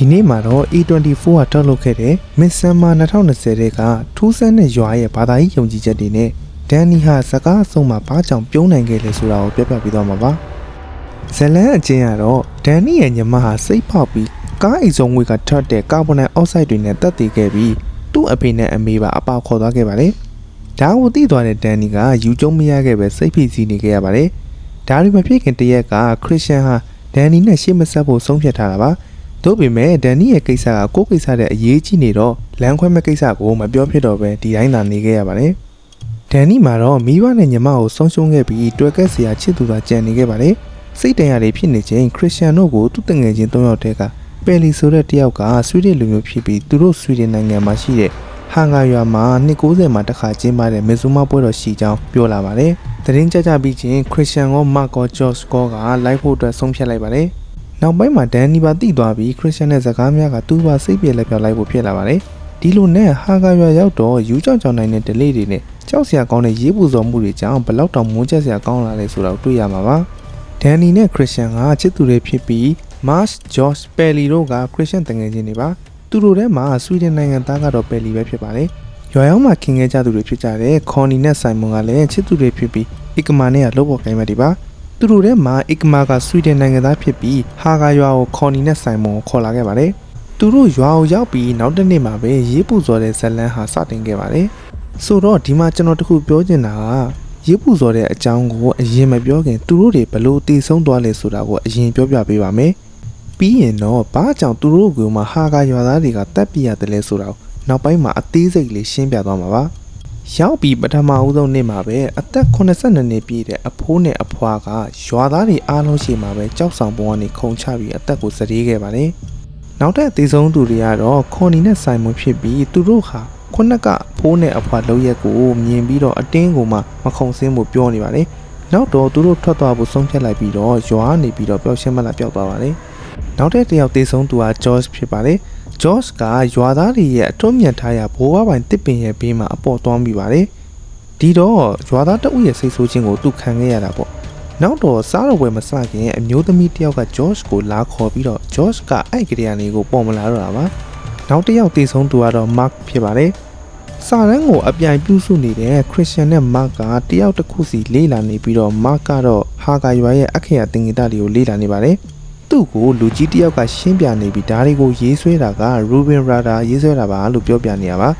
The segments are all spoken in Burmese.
ဒီနေ့မှာတော့ A24 ကထုတ်လုပ်ခဲ့တဲ့ Miss Summer 2020တဲ့ကထူးဆန်းတဲ့ရွာရဲ့ဘာသာရေးယုံကြည်ချက်တွေနဲ့ဒန်နီဟာစကားအဆုံးမှာဘာကြောင့်ပြုံးနိုင်ခဲ့လဲဆိုတာကိုပြောပြပေးသွားမှာပါဇလန်အချင်းကတော့ဒန်နီရဲ့ညီမဟာစိတ်ဖောက်ပြီးကားအိမ်စုံငွေကထွက်တဲ့ကာဗွန်ဒိုင်အောက်ဆိုက်တွေနဲ့တက်တည်ခဲ့ပြီးသူ့အဖေနဲ့အမေပါအပေါခေါ်သွားခဲ့ပါတယ်ဒါကိုသိသွားတဲ့ဒန်နီကယူကျုံမရခဲ့ပဲစိတ်ဖိစီးနေခဲ့ရပါတယ်ဒါတွေမဖြစ်ခင်တရက်ကခရစ်ယာန်ဟာဒန်နီနဲ့ရှေ့မဆက်ဖို့ဆုံးဖြတ်ထားတာပါ တို့ပေမဲ့ဒန်နီရဲ့ကိစ္စကကိုယ့်ကိစ္စတဲ့အရေးကြီးနေတော့လမ်းခွဲမဲ့ကိစ္စကိုမပြောဖြစ်တော့ပဲဒီတိုင်းသာနေခဲ့ရပါတယ်။ဒန်နီမှာတော့မိဘနဲ့ညီမကိုဆုံးရှုံးခဲ့ပြီးတွေ့ကက်စရာချစ်သူသာကြံနေခဲ့ပါတယ်။စိတ်တန်ရာတွေဖြစ်နေချိန်ခရစ်ယာန်တို့ကိုသူ့တငယ်ချင်း၃ယောက်တည်းကပယ်လီဆိုတဲ့တယောက်ကဆွီဒင်လူမျိုးဖြစ်ပြီးသူတို့ဆွီဒင်နိုင်ငံမှာရှိတဲ့ဟန်ဂါရွာမှာ290မှာတစ်ခါကျင်းပတဲ့မေဇူမာပွဲတော်ရှိကြောင်းပြောလာပါတယ်။တရင်ကြကြပြီးချင်းခရစ်ယာန်ကောမတ်ကောဂျော့စ်ကောကလိုက်ဖို့အတွက်ဆုံးဖြတ်လိုက်ပါတယ်။ နောက်ပိုင်းမှာဒန်နီပါတိသွားပြီးခရစ်ယာန်ရဲ့စကားများကသူ့ဘာစိတ်ပြေလက်ပြောက်လိုက်ဖို့ဖြစ်လာပါတယ်။ဒီလိုနဲ့ဟာဂါရွာရောက်တော့ယူကြောင်ကြောင်နိုင်တဲ့ဒလေးတွေနဲ့ကြောက်စရာကောင်းတဲ့ရေးပူဇော်မှုတွေကြောင့်ဘလောက်တောင်မွန်းချက်စရာကောင်းလာလဲဆိုတာကိုတွေ့ရမှာပါ။ဒန်နီနဲ့ခရစ်ယာန်ကချစ်သူတွေဖြစ်ပြီး Mars George Pelly တို့ကခရစ်ယာန်တငယ်ချင်းတွေပါ။သူတို့ထဲမှာဆွီဒင်နိုင်ငံသားကတော့ Pelly ပဲဖြစ်ပါတယ်။ရွာရောက်မှာခင်ခဲ့ကြသူတွေဖြစ်ကြတဲ့ Connie နဲ့ Simon ကလည်းချစ်သူတွေဖြစ်ပြီး Ikma နဲ့ကလုပ်ဖို့ကိုင်းမတွေပါ။ သူတို့ထဲမှာအစ်ကမာကဆွီဒင်နိုင်ငံသားဖြစ်ပြီးဟာဂါရွာကိုခေါ်နီနဲ့ဆိုင်မွန်ကိုခေါ်လာခဲ့ပါတယ်။သူတို့ရွာကိုရောက်ပြီးနောက်တစ်နေ့မှာပဲရေးပူဇော်တဲ့ဇတ်လန်းဟာစတင်ခဲ့ပါတယ်။ဆိုတော့ဒီမှာကျွန်တော်တခုပြောချင်တာကရေးပူဇော်တဲ့အကြောင်းကိုအရင်မပြောခင်သူတို့တွေဘလို့တည်ဆုံးသွားလဲဆိုတာကိုအရင်ပြောပြပေးပါမယ်။ပြီးရင်တော့ဘာကြောင့်သူတို့ကမှဟာဂါရွာသားတွေကတက်ပြရတယ်လဲဆိုတာကိုနောက်ပိုင်းမှာအသေးစိတ်လေးရှင်းပြသွားမှာပါ။ ရောက်ပြီးပထမဦးဆုံးနေ့မှာပဲအသက်82နှစ်ပြည့်တဲ့အဖိုးနဲ့အဖွားကရွာသားတွေအားလုံးရှိမှာပဲကြောက်ဆောင်ပုံကနေခုန်ချပြီးအသက်ကိုစတေးခဲ့ပါတယ်။နောက်ထပ်အသေးဆုံးသူတွေကတော့ခွန်နီနဲ့ဆိုင်မွန်ဖြစ်ပြီးသူတို့ဟာခုနကအဖိုးနဲ့အဖွားလုံးရက်ကိုမြင်ပြီးတော့အတင်းကိုမှမခုံစင်းဖို့ပြောနေပါတယ်။နောက်တော့သူတို့ထွက်သွားဖို့ဆုံးဖြတ်လိုက်ပြီးတော့ရွာကနေပြီးတော့ပျောက်ရှင်းမလားပျောက်သွားပါတယ်။နောက်ထပ်တစ်ယောက်သေဆုံးသူက George ဖြစ်ပါတယ်။ George ကရွာသားတွေရဲ့အထွတ်မြတ်ထားရာဘိုးဘပိုင်တစ်ပင်ရဲ့ဘေးမှာအပေါ်သွားမိပါတယ်။ဒီတော့ရွာသားတအုပ်ရဲ့စိတ်ဆိုးခြင်းကိုသူခံခဲ့ရတာပေါ့။နောက်တော့စားတော်ဝယ်မစခင်အမျိုးသမီးတစ်ယောက်က George ကိုလာခေါ်ပြီးတော့ George ကအဲ့ကလေးကနေကိုပေါ်မလာတော့တာပါ။နောက်တစ်ယောက်တည်ဆုံးသူကတော့ Mark ဖြစ်ပါတယ်။စာရန်ကိုအပြိုင်ပြုစုနေတဲ့ Christian နဲ့ Mark ကတယောက်တစ်ခုစီလေးလာနေပြီးတော့ Mark ကတော့ဟာဂါရွာရဲ့အခရာတင်္ဂီတတွေကိုလေးလာနေပါတယ်။ သူ့ကိုလူကြီးတစ်ယောက်ကရှင်းပြနေပြီးဒါတွေကိုရေးဆွဲတာက Ruben Rada ရေးဆွဲတာပါလို့ပြောပြနေရပါ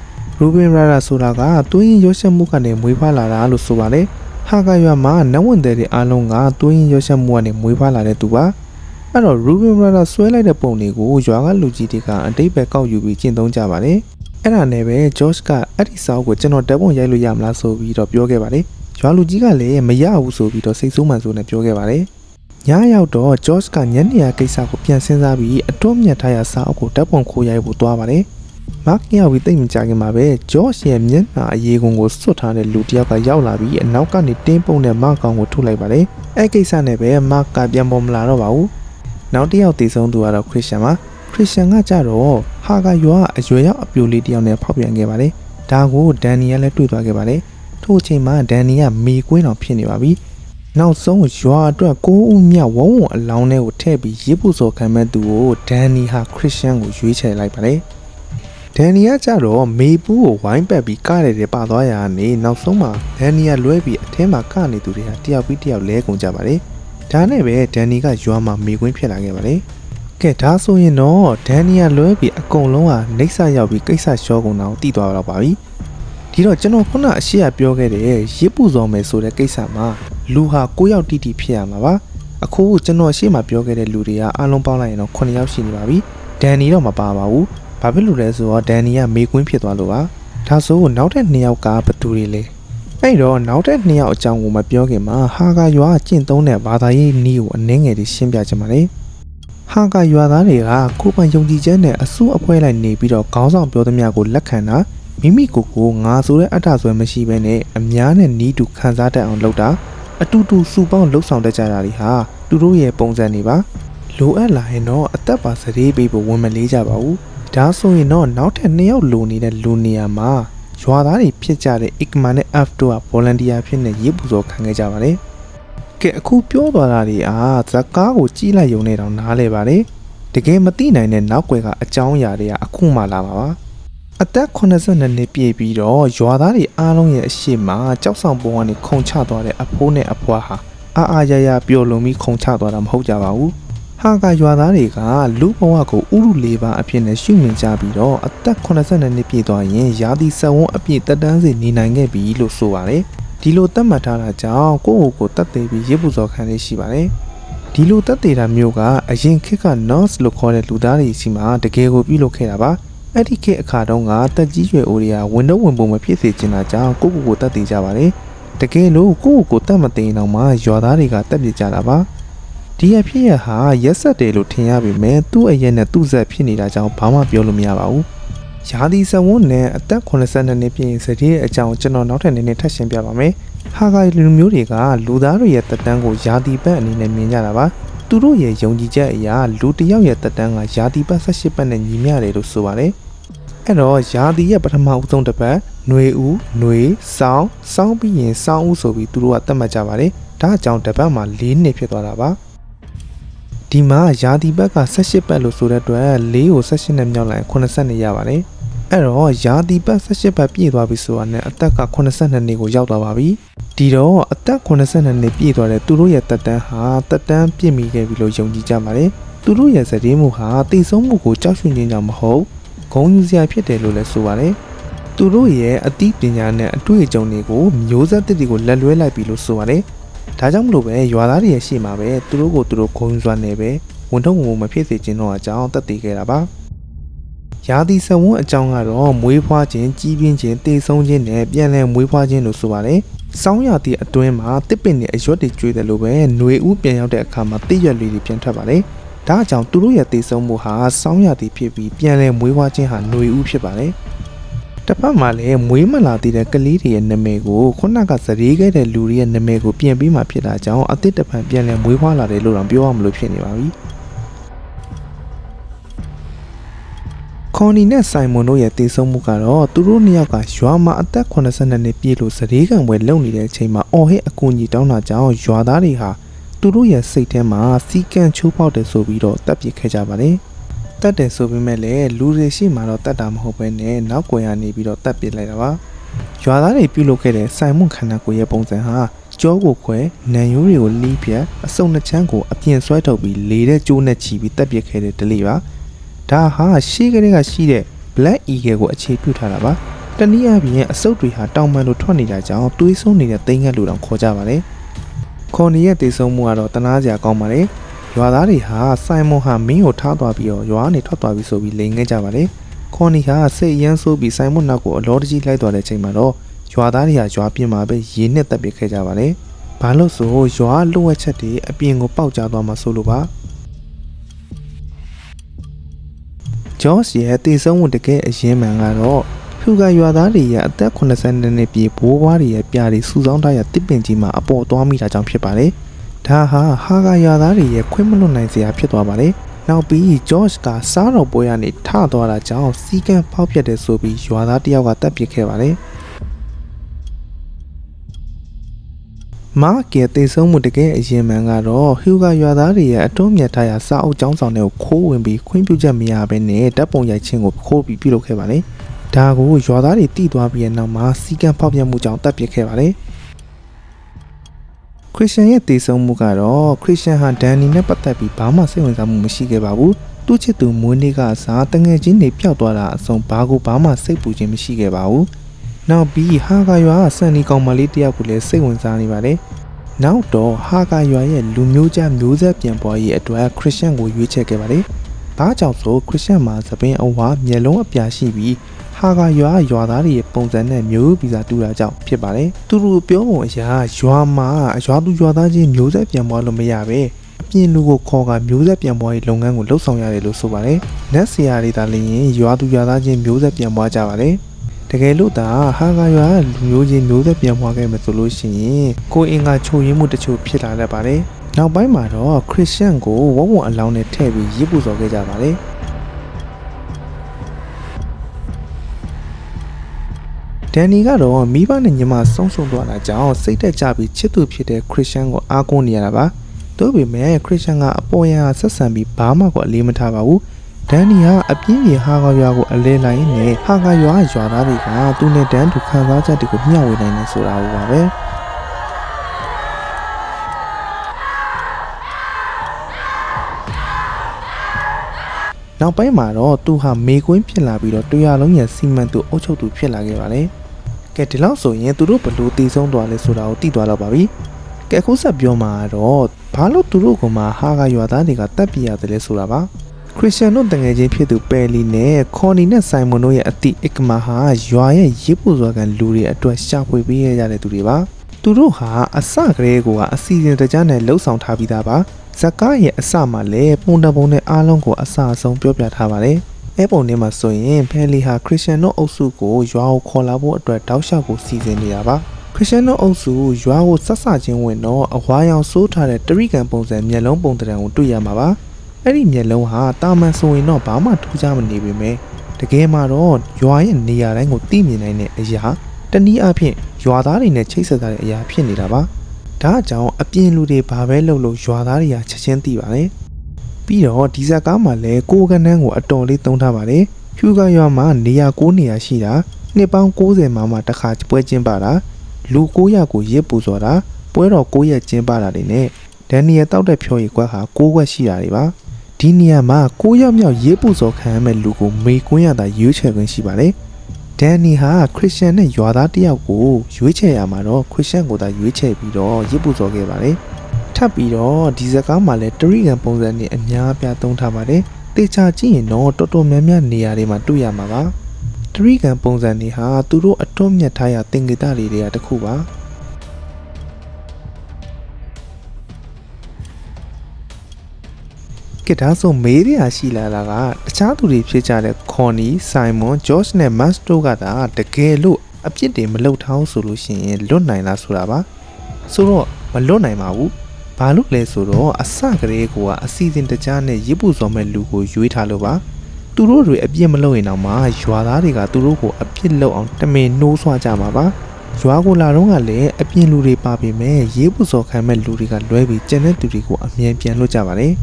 Ruben Rada ဆိုတာကသွေးရင်းရွှက်ချက်မှုကနေမွေးဖွားလာတာလို့ဆိုပါတယ်ဟာကရွာမှာနတ်ဝင်တဲ့တွေအားလုံးကသွေးရင်းရွှက်ချက်မှုကနေမွေးဖွားလာတဲ့သူပါအဲ့တော့ Ruben Rada ဆွဲလိုက်တဲ့ပုံတွေကိုရွာကလူကြီးတွေကအတိတ်ပဲကောက်ယူပြီးကျင့်သုံးကြပါတယ်အဲ့ဒါနဲ့ပဲ George ကအဲ့ဒီစာအုပ်ကိုကျွန်တော်ဓာတ်ပုံရိုက်လို့ရမလားဆိုပြီးတော့ပြောခဲ့ပါတယ်ရွာလူကြီးကလည်းမရဘူးဆိုပြီးတော့စိတ်ဆိုးမှန်ဆိုးနဲ့ပြောခဲ့ပါတယ် ညရောက်တော့ George ကညနေရကိစ္စကိုပြန်စဉ်းစားပြီးအတွန်းမြတ်ထားရစာအုပ်ကိုဓာတ်ပုံခိုးရိုက်ဖို့သွားပါတယ်။မတ်ရောက်ပြီးတိတ်မကြခင်မှာပဲ George ရဲ့မျက်နှာအရေးကုန်ကိုစွတ်ထားတဲ့လူတစ်ယောက်ကရောက်လာပြီးအနောက်ကနေတင်းပုံတဲ့မတ်ကောင်ကိုထုတ်လိုက်ပါတယ်။အဲ့ကိစ္စနဲ့ပဲမတ်ကပြန်ပေါ်မလာတော့ပါဘူး။နောက်တစ်ယောက်တည်ဆုံးသူကတော့ခရစ်ယာန်ပါ။ခရစ်ယာန်ကကြတော့ဟာကရွာအရွယ်ရောက်အပြိုလေးတစ်ယောက်နဲ့ဖောက်ပြန်ခဲ့ပါတယ်။ဒါကိုဒန်နီကလည်းတွေ့သွားခဲ့ပါတယ်။ထို့အချိန်မှာဒန်နီကမေကွင်းတော်ဖြစ်နေပါပြီ။ နောက်ဆုံးရွာအတွက်ကိုးဦးမြဝုံဝုံအလောင်းထဲကိုထည့်ပြီးရေးပူစော်ခံမဲ့သူကိုဒန်နီဟာခရစ်ယာန်ကိုရွေးချယ်လိုက်ပါတယ်။ဒန်နီကကြတော့မေပူးကိုဝိုင်းပတ်ပြီးကရတယ်တဲ့ပါသွားရာကနေနောက်ဆုံးမှာဒန်နီကလွဲပြီးအထဲမှာကနေသူတွေဟာတယောက်ပြီးတယောက်လဲကုန်ကြပါတယ်။ဒါနဲ့ပဲဒန်နီကရွာမှာမေကွင်းဖြစ်လာခဲ့ပါတယ်။ကဲဒါဆိုရင်တော့ဒန်နီကလွဲပြီးအကုန်လုံးဟာနှိမ့်ဆရောက်ပြီးကိစ္စရှောကုန်တာကိုတည်သွားတော့ပါပြီ။ဒီတော့ကျွန်တော်ခုနအရှိရပြောခဲ့တဲ့ရစ်ပူဇော်မယ်ဆိုတဲ့ကိစ္စမှာ လူဟာ9ယောက်တိတိဖြစ်ရမှာပါအခုကျွန်တော်အရှိမပြောခဲ့တဲ့လူတွေကအားလုံးပေါင်းလိုက်ရင်တော့9ယောက်ရှိနေပါပြီဒန်နီတော့မပါပါဘူးဘာဖြစ်လို့လဲဆိုတော့ဒန်နီကမေကွင်းဖြစ်သွားလို့ပါဒါဆိုနောက်ထပ်2ယောက်ကဘသူတွေလဲအဲ့တော့နောက်ထပ်2ယောက်အကြောင်းကိုမပြောခင်မှာဟာကရွာကျင့်သုံးတဲ့ဘာသာရေးနည်းကိုအနှင်းငယ်လေးရှင်းပြချင်ပါတယ်ဟာကရွာသားတွေကကိုယ်ပိုင်ယုံကြည်ချက်နဲ့အစိုးအဖွဲလိုက်နေပြီးတော့ခေါင်းဆောင်ပြောသမျှကိုလက်ခံတာမိမိကိုယ်ကိုငါဆိုတဲ့အတ္တဆွဲမရှိဘဲနဲ့အများနဲ့နီးတူခံစားတတ်အောင်လုပ်တာ အတူတူစုပေါင်းလှုပ်ဆောင်တတ်ကြတာတွေဟာသူတို့ရဲ့ပုံစံတွေပါလိုအပ်လာရင်တော့အသက်ပါစရေးပေးဖို့ဝန်မလေးကြပါဘူးဒါဆိုရင်တော့နောက်ထပ်နှစ်ယောက်လိုနေတဲ့လူနေရာမှာရွာသားတွေဖြစ်ကြတဲ့ Ikman နဲ့ F တို့က volunteer ဖြစ်နေရေးပူဇော်ခံခဲ့ကြပါတယ်ကဲအခုပြောသွားတာတွေအားဇက်ကားကိုကြီးလိုက်ရုံနဲ့တောင်နားလဲပါတယ်တကယ်မသိနိုင်တဲ့နောက်ွယ်ကအကြောင်းအရာတွေကအခုမှလာမှာပါ အသက်82နှစ်ပြည့်ပြီးတော့ရွာသားတွေအားလုံးရဲ့အရှိမကြောက်ဆောင်ပုံကနေခုန်ချသွားတဲ့အဖိုးနဲ့အဖွားဟာအာအာရရပျော်လွန်ပြီးခုန်ချသွားတာမဟုတ်ကြပါဘူးဟာကရွာသားတွေကလူဘဝကိုဥရုလေးပါအဖြစ်နဲ့ရှုမြင်ကြပြီးတော့အသက်82နှစ်ပြည့်သွားရင်ယာတိဆက်ဝန်းအပြည့်တက်တန်းစီနေနိုင်ခဲ့ပြီလို့ဆိုပါတယ်ဒီလိုသတ်မှတ်ထားတာကြောင့်ကိုယ့်ကိုယ်ကိုတတ်သိပြီးရစ်ပူဇော်ခံလေးရှိပါတယ်ဒီလိုတတ်သေးတာမျိုးကအရင်ခေတ်က NOS လို့ခေါ်တဲ့လူသားတွေစီမှာတကယ်ကိုပြုလုပ်ခဲ့တာပါ အဲ့ဒီခေတ်အခါတုန်းကတက်ကြီးရွယ်အိုတွေကဝန်တော့ဝန်ပုံမဖြစ်စေချင်တာကြောင့်ကိုယ့်ကိုယ်ကိုတတ်သိကြပါတယ်တကယ်လို့ကိုယ့်ကိုယ်ကိုတတ်မသိရင်တော့မှရွာသားတွေကတက်ပြစ်ကြတာပါဒီအဖြစ်ရဟာရက်ဆက်တယ်လို့ထင်ရပေမဲ့သူ့အရက်နဲ့သူ့ဇက်ဖြစ်နေတာကြောင့်ဘာမှပြောလို့မရပါဘူးရာသီစဝန်းနဲ့အသက်82နှစ်ပြည့်စတဲ့ရဲ့အကြောင်းကျွန်တော်နောက်ထပ်နည်းနည်းထပ်ရှင်းပြပါမယ်။ဟာဂိုင်လူမျိုးတွေကလူသားတွေရဲ့တက်တန်းကိုယာတီပတ်အနေနဲ့မြင်ကြတာပါ။ သူတို့ရဲ့ယုံကြည်ချက်အရာလူတစ်ယောက်ရဲ့တက်တန်းကယာတီပတ်18ပတ်နဲ့ညီမျှတယ်လို့ဆိုပါတယ်။အဲ့တော့ယာတီရဲ့ပထမဦးဆုံးတစ်ပတ်ຫນွေဦး၊ຫນွေ၊စောင်း၊စောင်းပြီးရင်စောင်းဦးဆိုပြီးသူတို့ကသတ်မှတ်ကြပါတယ်။ဒါကြောင့်တစ်ပတ်မှာ၄နှစ်ဖြစ်သွားတာပါ။ဒီမှာယာတီဘက်က18ပတ်လို့ဆိုတဲ့အတွက်၄ကို18နဲ့မြောက်လိုက်80နဲ့ရပါတယ်။အဲ့တော့ယာတီဘက်18ပတ်ပြည့်သွားပြီဆိုတာနဲ့အသက်က82နှစ်ကိုရောက်သွားပါပြီ။ ဒီတော့အသက်82နှစ်ပြည့်သွားတဲ့သူတို့ရဲ့တက်တန်းဟာတက်တန်းပြည့်မီခဲ့ပြီလို့ယုံကြည်ကြပါတယ်။သူတို့ရဲ့ဇာတိမှုဟာတည်ဆုံးမှုကိုကြောက်ရွံ့ခြင်းကြောင့်မဟုတ်ဂုဏ်ယူစရာဖြစ်တယ်လို့လည်းဆိုပါတယ်။သူတို့ရဲ့အသိပညာနဲ့အတွေ့အကြုံတွေကိုမျိုးဆက်သစ်တွေကိုလက်လွဲလိုက်ပြီလို့ဆိုပါတယ်။ဒါကြောင့်မလို့ပဲရွာသားတွေရဲ့ရှေ့မှာပဲသူတို့ကိုသူတို့ဂုံစွာနေပဲဝန်ထုံဝန်မဖြစ်စေခြင်းတော့အကြောင်းတက်တည်ခဲ့တာပါရာသီစဝန်းအကြောင်းကတော့မွေးဖွားခြင်းကြီးပြင်းခြင်းတေဆုံးခြင်းနဲ့ပြန်လည်မွေးဖွားခြင်းလို့ဆိုပါတယ်။ စောင်းရာသီအတွင်းမှာတစ်ပင်နဲ့အရွက်တွေကျွေးတယ်လို့ပဲຫນွေဥပြန်ရောက်တဲ့အခါမှာတိရွက်လေးတွေပြန်ထွက်ပါတယ်။ဒါအကြောင်းသူတို့ရဲ့တေဆုံးမှုဟာစောင်းရာသီဖြစ်ပြီးပြန်လည်မွေးဖွားခြင်းဟာຫນွေဥဖြစ်ပါတယ်။တစ်ဖက်မှာလည်းမွေးမလာသေးတဲ့ကလေးတွေရဲ့နာမည်ကိုခုနကစရေးခဲ့တဲ့လူတွေရဲ့နာမည်ကိုပြင်ပြီးမှဖြစ်တာကြောင့်အသစ်တစ်ဖန်ပြန်လည်မွေးဖွားလာတယ်လို့တော့ပြောရမလို့ဖြစ်နေပါပြီ ခွန်နီနဲ့ဆိုင်မွန်တို့ရဲ့တည်ဆုံမှုကတော့သူတို့နှစ်ယောက်ကရွာမှာအသက်82နှစ်ပြည့်လို့စရေးကံပွဲလုပ်နေတဲ့အချိန်မှာအော်ဟစ်အကူအညီတောင်းတာကြောင့်ရွာသားတွေဟာသူတို့ရဲ့စိတ်ထဲမှာစီကံချိုးပေါက်တယ်ဆိုပြီးတော့တပ်ပစ်ခဲ့ကြပါတယ်။တတ်တယ်ဆိုပေမဲ့လည်းလူတွေရှိမှတော့တတ်တာမဟုတ်ပဲနဲ့နောက်ကွယ်ကနေပြီးတော့တတ်ပစ်လိုက်တာပါရွာသားတွေပြုလုပ်ခဲ့တဲ့စိုင်မွန်ခန္ဓာကိုယ်ရဲ့ပုံစံဟာကြောကိုခွဲနံရိုးတွေကိုလီးပြတ်အစုံနှချမ်းကိုအပြင်ဆွဲထုတ်ပြီးလေတဲ့ကျိုးနဲ့ချီပြီးတက်ပစ်ခဲ့တဲ့ဒလေးပါ ဒါဟာရှေးကလေးကရှိတဲ့ Black Eagle ကိုအခြေပြုထားတာပါတနည်းအားဖြင့်အစုပ်တွေဟာတောင်ပန်လိုထွက်နေတာကြောင့်တွေးဆုံးနေတဲ့သိန်းငက်လိုတောင်ခေါ်ကြပါတယ်ခေါ်နီရဲ့တည်ဆုံးမှုကတော့တနာစရာကောင်းပါတယ်ရွာသားတွေဟာဆိုင်မွန်ဟာမင်းကိုထားသွားပြီးတော့ရွာကနေထွက်သွားပြီဆိုပြီးလိန်ခဲ့ကြပါတယ်။ခွန်နီဟာစိတ်ရမ်းဆိုးပြီးဆိုင်မွန်နောက်ကိုအလောတကြီးလိုက်သွားတဲ့ချိန်မှာတော့ရွာသားတွေဟာရွာပြင်မှာပဲရေနဲ့တက်ပစ်ခဲ့ကြပါတယ်။ဘာလို့ဆိုရွာလွှတ်ချက်တွေအပြင်ကိုပေါက်ကျသွားမှဆိုလိုပါ။ ဂျော့စ်ရဲ့တေဆုံးဝင်တကယ်အရင်မှန်ကတော့ဟူကရွာသားတွေရဲ့အသက်80နှစ်ပြည့်ဘိုးဘွားတွေရဲ့ပြားတွေစူဆောင်းထားရတစ်ပင်ကြီးမှာအပေါ်သွားမိတာကြောင့်ဖြစ်ပါတယ်။ဒါဟာဟာဂါယာသားတွေရဲ့ခွင့်မလွတ်နိုင်စရာဖြစ်သွားပါတယ်။နောက်ပြီးဂျော့ချ်ကစားတော်ပွဲကနေထသွားတာကြောင့်စီကံဖောက်ပြတ်တယ်ဆိုပြီးရွာသားတယောက်ကတပ်ပစ်ခဲ့ပါတယ်။ မာကဲတေဆုံးမှုတကယ်အရင်မှန်ကတော့ဟူဂါရွာသားတွေရဲ့အတုံးမြတ်ထားရာစာအုပ်ကျောင်းဆောင်တွေကိုခိုးဝင်ပြီးခွင့်ပြုချက်မရဘဲနဲ့တပ်ပုံရိုက်ခြင်းကိုခိုးပြီးပြုလုပ်ခဲ့ပါတယ်။ဒါကိုရွာသားတွေတိသွားပြီးတဲ့နောက်မှာစီကံဖောက်ပြတ်မှုကြောင့်တပ်ပစ်ခဲ့ပါတယ်။ခရစ်ယာန်ရဲ့တည်ဆုံမှုကတော့ခရစ်ယာန်ဟာဒန်နီနဲ့ပတ်သက်ပြီးဘာမှစိတ်ဝင်စားမှုမရှိခဲ့ပါဘူးသူ့ချစ်သူမွေးနေ့ကစားတငယ်ချင်းတွေပျောက်သွားတာအဆုံးဘာကိုဘာမှစိတ်ပူခြင်းမရှိခဲ့ပါဘူး နောက်ပြီးဟာဂါရွာဆန်နီကောင်မလေးတယောက်ကိုလည်းစိတ်ဝင်စားနေပါတယ်နောက်တော့ဟာဂါရွာရဲ့လူမျိုးကြားမျိုးဆက်ပြန်ပွားရေးအတွက်ခရစ်ယာန်ကိုရွေးချယ်ခဲ့ပါတယ်။ဒါကြောင့်ဆိုခရစ်ယာန်မှာသပင်အဝါမျက်လုံးအပြာရှိပြီးဟာကရွာရွာသားတွေရဲ့ပုံစံနဲ့မျိုးဗီဇတူတာကြောင့်ဖြစ်ပါတယ်။သူတို့ပြောပုံအရာရွာမှာရွာသူရွာသားချင်းမျိုးဆက်ပြန်ပွားလို့မရပဲအပြင်လူကိုခေါ်ကမျိုးဆက်ပြန်ပွားရေးလုပ်ငန်းကိုလှုပ်ဆောင်ရတယ်လို့ဆိုပါတယ်။နက်ဆရာတွေဒါလည်းရင်ရွာသူရွာသားချင်းမျိုးဆက်ပြန်ပွားကြပါတယ်။ တကယ်လို့သာဟာကရွာလူမျိုးချင်းမျိုးဆက်ပြန်ပွားခဲ့မှဆိုလို့ရှိရင်ကိုအင်ကချိုရင်းမှုတချို့ဖြစ်လာတတ်ပါတယ်။နောက်ပိုင်းမှာတော့ခရစ်ယာန်ကိုဝဝအလောင်းနဲ့ထည့်ပြီးရစ်ပူဇော်ခဲ့ကြပါတယ်။ဒန်နီကတော့မိဘနဲ့ညီမဆုံးရှုံးသွားတာကြောင့်စိတ်တက်ကြပြီးချစ်သူဖြစ်တဲ့ခရစ်ယာန်ကိုအားကိုးနေရတာပါတို့ပေမဲ့ခရစ်ယာန်ကအပေါ်ယံဆက်ဆံပြီးဘာမှကိုအလေးမထားပါဘူး ဒန်နီဟာအပြင်းပြေဟာကရွာကိုအလဲလိုက်နဲ့ဟာကရွာရွာသားတွေကသူ့နဲ့တန်းတူခံစားချက်တွေကိုမျှဝေနိုင်နေဆိုတာကိုပါပဲနောက်ပိုင်းမှာတော့သူဟာမေကွင်းဖြစ်လာပြီးတော့တရားလုံးရဲ့စီမံသူအုပ်ချုပ်သူဖြစ်လာခဲ့ပါတယ်ကဲဒီလောက်ဆိုရင်သူတို့ဘလို့တည်ဆုံးသွားလဲဆိုတာကိုသိသွားတော့ပါပြီကဲအခုဆက်ပြောမှာတော့ဘာလို့သူတို့ကမှဟာကရွာသားတွေကတပ်ပြရတယ်လဲဆိုတာပါ ခရစ်ယာန်တို့တငယ်ချင်းဖြစ်သူပယ်လီနဲ့ခေါ်နီနဲ့ဆိုင်မွန်တို့ရဲ့အတိအကမာဟာရွာရဲ့ရစ်ပူစွာကန်လူတွေအတွက်ရှာဖွေပေးရတဲ့သူတွေပါသူတို့ဟာအစကတည်းကအစီအစဉ်တကြနဲ့လှုပ်ဆောင်ထားပြီးသားပါဇကာရဲ့အစမှာလည်းပုံတပုံနဲ့အားလုံးကိုအစအဆုံးပြောပြထားပါတယ်အဲပုံထဲမှာဆိုရင်ဖဲလီဟာခရစ်ယာန်တို့အုပ်စုကိုရွာကိုခေါ်လာဖို့အတွက်တောက်လျှောက်ကိုစီစဉ်နေတာပါခရစ်ယာန်တို့အုပ်စုရွာကိုဆက်ဆချင်းဝင်တော့အဝါရောင်ဆိုးထားတဲ့တရိကန်ပုံစံမျက်လုံးပုံတံကိုတွေ့ရမှာပါ အဲ့ဒီမျက်လုံးဟာတာမန်ဆိုရင်တော့ဘာမှထူးခြားမနေပေမဲ့တကယ်မှာတော့ရွာရဲ့နေရာတိုင်းကိုသိမြင်နိုင်တဲ့အရာတနည်းအားဖြင့်ရွာသားတွေနဲ့ချိတ်ဆက်ထားတဲ့အရာဖြစ်နေတာပါဒါအကြောင်းအပြင်လူတွေဘာပဲလုပ်လို့ရွာသားတွေကချက်ချင်းသိပါတယ်ပြီးတော့ဒီဇက်ကားမှာလည်းကိုကနန်းကိုအတော်လေးသုံးထားပါတယ်ဖြူကရွာမှာနေရာ9နေရာရှိတာနှစ်ပေါင်း90မှာမှတစ်ခါပွဲကျင်းပတာလူ900ကိုရစ်ပူစော်တာပွဲတော်9ရက်ကျင်းပတာတွေနဲ့ဒန်နီယယ်တောက်တဲ့ဖြော်ရည်ကွက်ဟာ6ခွက်ရှိတာတွေပါ ဒီနေရာမှာ9ရက်မြောက်ရေးပူစော်ခံရမဲ့လူကိုမေကွင်းရတာရွေးချယ်ခွင့်ရှိပါတယ်ဒန်နီဟာခရစ်ယာန်နဲ့ယွာသားတစ်ယောက်ကိုရွေးချယ်ရမှာတော့ခရစ်ယာန်ကိုသာရွေးချယ်ပြီးတော့ရစ်ပူစော်ခဲ့ပါတယ်ထပ်ပြီးတော့ဒီဇကားမှာလည်းတရိကန်ပုံစံနဲ့အများအပြားသုံးထားပါတယ်တေချာကြည့်ရင်တော့တော်တော်များများနေရာတွေမှာတွေ့ရမှာပါတရိကန်ပုံစံတွေဟာသူတို့အထွတ်မြတ်ထားရတင်ကေတတွေတွေကတစ်ခုပါ ကဲဒါဆိုမေးရရှိလာတာကတခြားသူတွေဖြစ်ကြတဲ့ခွန်နီဆိုင်မွန်ဂျော့ချ်နဲ့မတ်စတိုကသာတကယ်လို့အပြစ်တွေမလုပ်ထောင်းဆိုလို့ရှိရင်လွတ်နိုင်လားဆိုတာပါဆိုတော့မလွတ်နိုင်ပါဘူးဘာလို့လဲဆိုတော့အစကတည်းကအစီအစဉ်တကြားနဲ့ရစ်ပူစော်မဲ့လူကိုရွေးထားလို့ပါသူတို့တွေအပြစ်မလုပ်ရင်တော့မှရွာသားတွေကသူတို့ကိုအပြစ်လုပ်အောင်တမင်နှိုးဆွကြမှာပါရွာကိုလာတော့ကလည်းအပြင်လူတွေပါပေမဲ့ရေးပူစော်ခံမဲ့လူတွေကလွဲပြီးကျန်တဲ့သူတွေကိုအမြင်ပြန်လွတ်ကြပါတယ်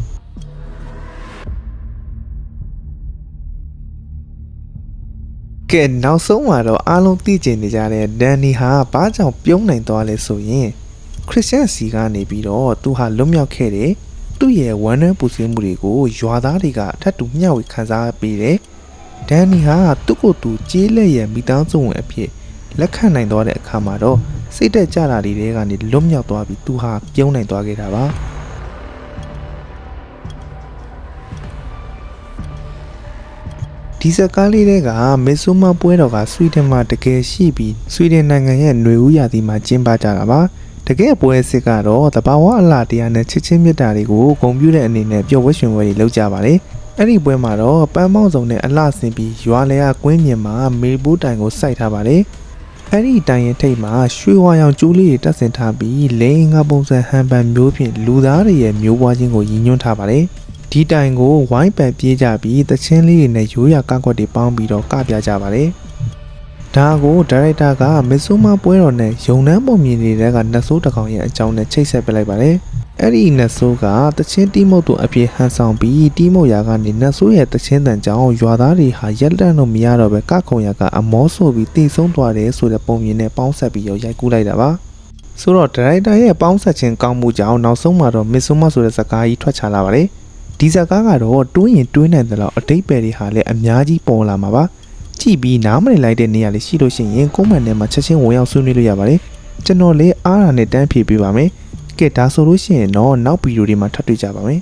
ကဲနောက်ဆုံးမှာတော့အားလုံးသိကျင်နေကြတဲ့ဒန်နီဟာဘာကြောင့်ပြုံးနိုင်သွားလဲဆိုရင်ခရစ်ယာန်စီကနေပြီးတော့သူဟာလွတ်မြောက်ခဲ့တယ်သူ့ရဲ့ဝမ်းနည်းပူဆွေးမှုတွေကိုရွာသားတွေကထပ်တူမျှဝေခံစားပေးတယ်ဒန်နီဟာသူ့ကိုယ်သူကြေးလက်ရဲ့မိသားစုဝင်အဖြစ်လက်ခံနိုင်သွားတဲ့အခါမှာတော့စိတ်တက်ကြတာတွေထဲကနေလွတ်မြောက်သွားပြီးသူဟာပြုံးနိုင်သွားခဲ့တာပါ ဒီဇကားလေးတွေကမစ်ဆူမာပွဲတော်ကဆွီဒင်မှာတကယ်ရှိပြီးဆွီဒင်နိုင်ငံရဲ့ຫນွေဦးရာသီမှာကျင်းပကြတာပါတကယ်ပွဲစစ်ကတော့တဘာဝအလားတရားနဲ့ချစ်ချင်းမြတ်တာတွေကိုဂုဏ်ပြုတဲ့အနေနဲ့ပျော်ဝဲရွှင်ဝဲတွေလုပ်ကြပါတယ်အဲ့ဒီပွဲမှာတော့ပန်းပေါင်းစုံနဲ့အလှဆင်ပြီးရွာလေကကွင်းမြင်မှာမေဘူတိုင်ကိုစိုက်ထားပါတယ်အဲ့ဒီတိုင်ရင်ထိတ်မှာရွှေဝါရောင်ကျူးလေးတွေတက်ဆင်ထားပြီးလိန်ငါပုံစံဟန်ပန်မျိုးဖြင့်လူသားတွေရဲ့မျိုးပွားခြင်းကိုရည်ညွှန်းထားပါတယ် ဒီတိုင်ကိုဝိုင်းပန်ပြေးကြပြီးတချင်းလေးတွေနဲ့ရိုးရာကောက်ကွက်တွေပေါင်းပြီးတော့ကပြကြပါတယ်ဒါကိုဒါရိုက်တာကမစ်ဆူမာပွဲတော်နဲ့ယုံနှမ်းပုံမြင်နေတဲ့ကနတ်ဆိုးတစ်ကောင်ရဲ့အကြောင်းနဲ့ချိတ်ဆက်ပလိုက်ပါတယ်။အဲ့ဒီနတ်ဆိုးကတချင်းတီးမုတ်တို့အပြည့်ဟန်ဆောင်ပြီးတီးမုတ်ရာကနေနတ်ဆိုးရဲ့တချင်းတန်ကြောင်ရွာသားတွေဟာရက်လက်လို့မရတော့ပဲကခုံရာကအမောဆိုပြီးတည်ဆုံးသွားတယ်ဆိုတဲ့ပုံမြင်နဲ့ပေါင်းဆက်ပြီးရောရိုက်ကူးလိုက်တာပါ။ဆိုတော့ဒါရိုက်တာရဲ့ပေါင်းဆက်ခြင်းကောင်းမှုကြောင့်နောက်ဆုံးမှာတော့မစ်ဆူမာဆိုတဲ့ဇာတ်ကားကြီးထွက်ချလာပါတယ်။ ဒီဇာတ်ကားကတော့တွင်းရင်တွင်းနိုင်တဲ့လောက်အတိတ်ပဲတွေဟာလည်းအများကြီးပေါ်လာမှာပါ။ကြည့်ပြီးနားမလည်လိုက်တဲ့နေရာလေးရှိလို့ရှိရင်ကွန်မန့်ထဲမှာချက်ချင်းဝင်ရောက်ဆွေးနွေးလို့ရပါတယ်ကျွန်တော်လည်းအားရနဲ့တန်းဖြေပေးပါမယ်ကဲဒါဆိုလို့ရှိရင်တော့နောက်ဗီဒီယိုတွေမှာထပ်တွေ့ကြပါမယ်